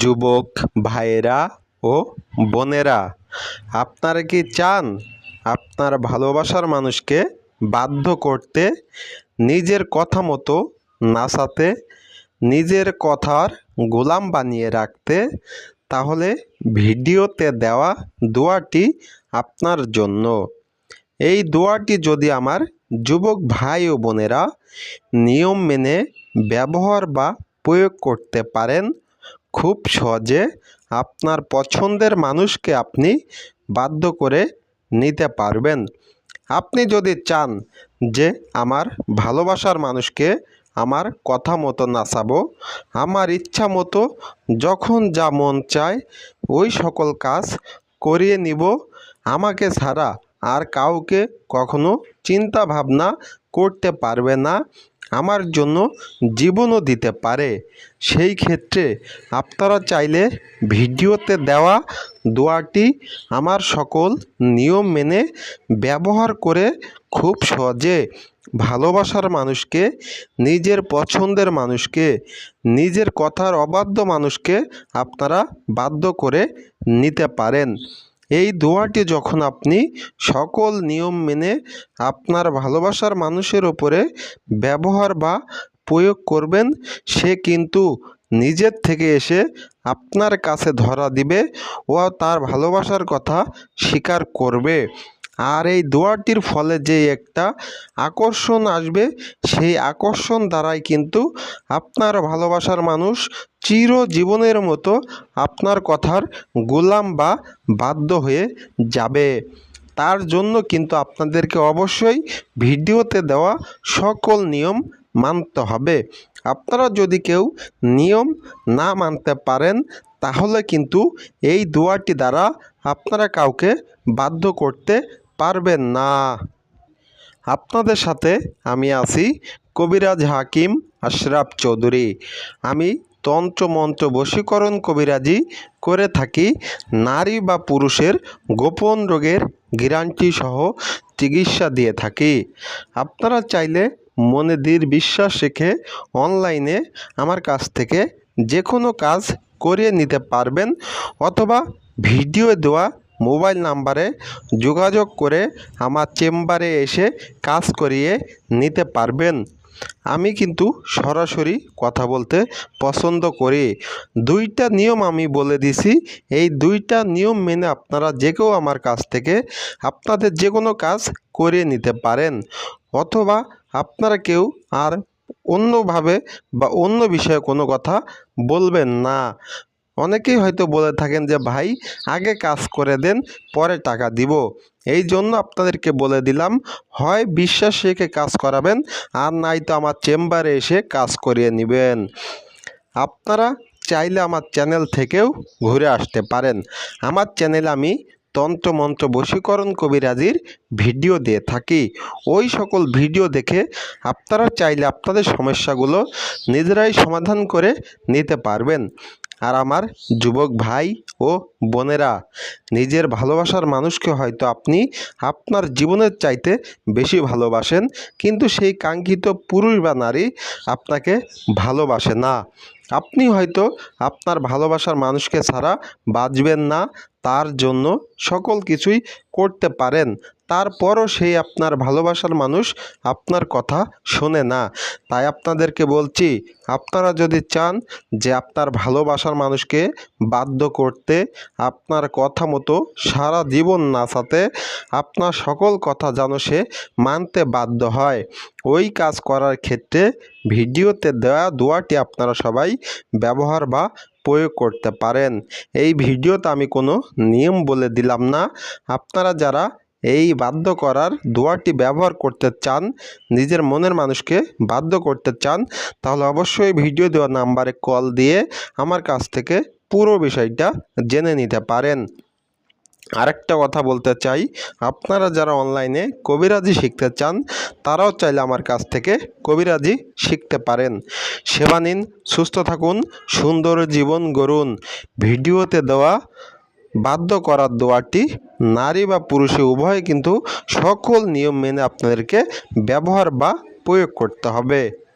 যুবক ভাইয়েরা ও বোনেরা, আপনারা কি চান আপনার ভালোবাসার মানুষকে বাধ্য করতে নিজের কথা মতো নাচাতে, নিজের কথার গোলাম বানিয়ে রাখতে? তাহলে ভিডিওতে দেওয়া দোয়াটি আপনার জন্য। এই দোয়াটি যদি আমার যুবক ভাই ও বোনেরা নিয়ম মেনে, ব্যবহার বা প্রয়োগ করতে পারেন খুব সহজে আপনার পছন্দের মানুষকে আপনি বাধ্য করে নিতে পারবেন। আপনি যদি চান যে আমার ভালোবাসার মানুষকে আমার কথা মতো নাচাবো, আমার ইচ্ছা মতো যখন যা মন চায় ওই সকল কাজ করিয়ে নিব, আমাকে ছাড়া আর কাউকে কখনো চিন্তা ভাবনা করতে পারবে না। আমার জন্য জীবনও দিতে পারে। সেই ক্ষেত্রে আপনারা চাইলে ভিডিওতে দেওয়া দোয়াটি আমার সকল নিয়ম মেনে ব্যবহার করে খুব সহজে ভালোবাসার মানুষকে, নিজের পছন্দের মানুষকে, নিজের কথার অবাধ্য মানুষকে আপনারা বাধ্য করে নিতে পারেন। এই দোয়াটি যখন আপনি সকল নিয়ম মেনে আপনার ভালোবাসার মানুষের ওপরে ব্যবহার বা প্রয়োগ করবেন, সে কিন্তু নিজের থেকে এসে আপনার কাছে ধরা দিবে ও তার ভালোবাসার কথা স্বীকার করবে। আর এই দোয়াটির ফলে যে একটা আকর্ষণ আসবে, সেই আকর্ষণ দ্বারাই কিন্তু আপনার ভালোবাসার মানুষ চিরজীবনের মতো আপনার কথার গোলাম বা বাধ্য হয়ে যাবে। তার জন্য কিন্তু আপনাদেরকে অবশ্যই ভিডিওতে দেওয়া সকল নিয়ম মানতে হবে। আপনারা যদি কেউ নিয়ম না মানতে পারেন, তাহলে কিন্তু এই দোয়াটি দ্বারা আপনারা কাউকে বাধ্য করতে পারবেন না। আপনাদের সাথে আমি আছি কবিরাজ হাকিম আশরাফ চৌধুরী। আমি তন্ত্র মন্ত্র বশীকরণ কবিরাজি করে থাকি নারী বা পুরুষের গোপন রোগের গ্যারান্টি সহ চিকিৎসা দিয়ে থাকি। আপনারা চাইলে মনে দৃঢ় বিশ্বাস রেখে অনলাইনে আমার কাছ থেকে যে কোনো কাজ করিয়ে নিতে পারবেন অথবা ভিডিও দেওয়া মোবাইল নাম্বারে যোগাযোগ করে আমার চেম্বারে এসে কাজ করিয়ে নিতে পারবেন। আমি কিন্তু সরাসরি কথা বলতে পছন্দ করি। দুইটা নিয়ম আমি বলে দিছি। এই দুইটা নিয়ম মেনে আপনারা যে কেউ আমার কাছ থেকে আপনাদের যে কোনো কাজ করিয়ে নিতে পারেন। অথবা আপনারা কেউ আর অন্যভাবে বা অন্য বিষয়ে কোনো কথা বলবেন না। অনেকেই হয়তো বলে থাকেন যে, ভাই, আগে কাজ করে দেন, পরে টাকা দিব। এই জন্য আপনাদেরকে বলে দিলাম, হয় বিশ্বাস রেখে কাজ করাবেন, আর নাই তো আমার চেম্বারে এসে কাজ করিয়ে নেবেন। আপনারা চাইলে আমার চ্যানেল থেকেও ঘুরে আসতে পারেন। আমার চ্যানেলে আমি তন্ত্র মন্ত্র বশীকরণ কবিরাজির ভিডিও দিয়ে থাকি। ওই সকল ভিডিও দেখে আপনারা চাইলে আপনাদের সমস্যাগুলো নিজেরাই সমাধান করে নিতে পারবেন। আর আমার যুবক ভাই ও বোনেরা, নিজের ভালোবাসার মানুষকে হয়তো আপনি আপনার জীবনের চাইতে বেশি ভালোবাসেন, কিন্তু সেই কাঙ্ক্ষিত পুরুষ বা নারী আপনাকে ভালোবাসে না। আপনি হয়তো আপনার ভালোবাসার মানুষকে ছাড়া বাঁচবেন না, তার জন্য সকল কিছুই করতে পারেন। তারপরও সেই আপনার ভালোবাসার মানুষ আপনার কথা শোনে না। তাই আপনাদেরকে বলছি, আপনারা যদি চান যে আপনার ভালোবাসার মানুষকে বাধ্য করতে, আপনার কথা মতো সারা জীবন নাচাতে, আপনার সকল কথা যেন সে মানতে বাধ্য হয়, ওই কাজ করার ক্ষেত্রে ভিডিওতে দেওয়া দোয়াটি আপনারা সবাই ব্যবহার বা প্রয়োগ করতে পারেন। এই ভিডিওতে আমি কোনো নিয়ম বলে দিলাম না। আপনারা যারা এই বাধ্য করার দোয়াটি ব্যবহার করতে চান, নিজের মনের মানুষকে বাধ্য করতে চান, তাহলে অবশ্যই ভিডিও দেওয়া নাম্বারে কল দিয়ে আমার কাছ থেকে পুরো বিষয়টা জেনে নিতে পারেন। আরেকটা কথা বলতে চাই, আপনারা যারা অনলাইনে কবিরাজি শিখতে চান, তারাও চাইলে আমার কাছ থেকে কবিরাজি শিখতে পারেন। সেবা নিন, সুস্থ থাকুন, সুন্দর জীবন গড়ুন। ভিডিওতে দেওয়া বাধ্য করার দোয়াটি নারী বা পুরুষে উভয়ে কিন্তু সকল নিয়ম মেনে আপনাদেরকে ব্যবহার বা প্রয়োগ করতে হবে।